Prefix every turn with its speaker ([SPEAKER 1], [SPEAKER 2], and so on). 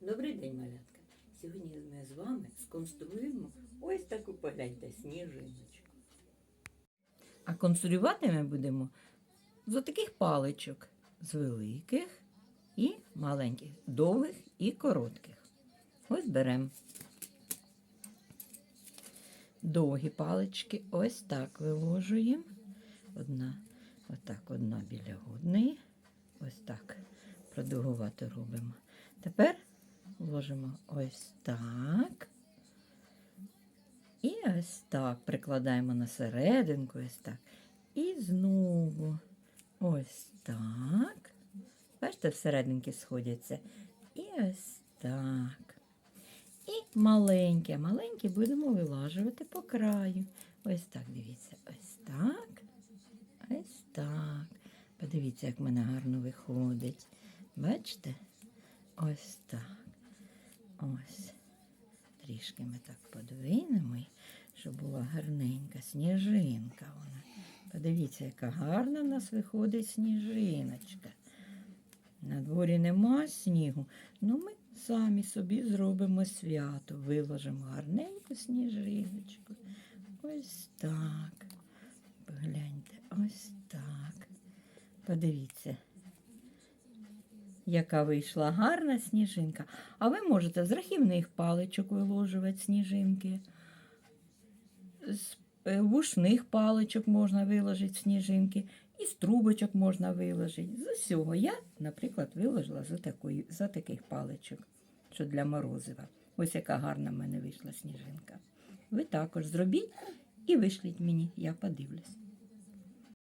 [SPEAKER 1] Добрий день, малятка. Сьогодні ми з вами сконструюємо ось таку погляньте сніжиночку. А конструювати ми будемо з таких паличок, з великих і маленьких, довгих і коротких. Ось беремо довгі палички, ось так виложуємо. Одна, отак, одна біля одної. Ось так продовгувати робимо. Тепер ложимо ось так. І ось так прикладаємо на серединку, ось так. І знову ось так. Бачите, всерединки сходяться. І ось так. І маленьке, маленьке будемо вилажувати по краю. Ось так, дивіться, ось так. Ось так. Подивіться, як в мене гарно виходить. Бачите? Ось так. Ось. Трішки ми так подвинемо, щоб була гарненька сніжинка вона. Подивіться, яка гарна в нас виходить сніжиночка. На дворі нема снігу, ну ми самі собі зробимо свято, виложимо гарненьку сніжиночку. Ось так. Погляньте, ось так. Подивіться, яка вийшла гарна сніжинка. А ви можете з рахівних паличок виложувати сніжинки. З е, вушних паличок можна виложити сніжинки, і з трубочок можна виложити. З усього я, наприклад, виложила за, такої, за таких паличок, що для морозива. Ось яка гарна в мене вийшла сніжинка. Ви також зробіть і вишліть мені, я подивлюсь.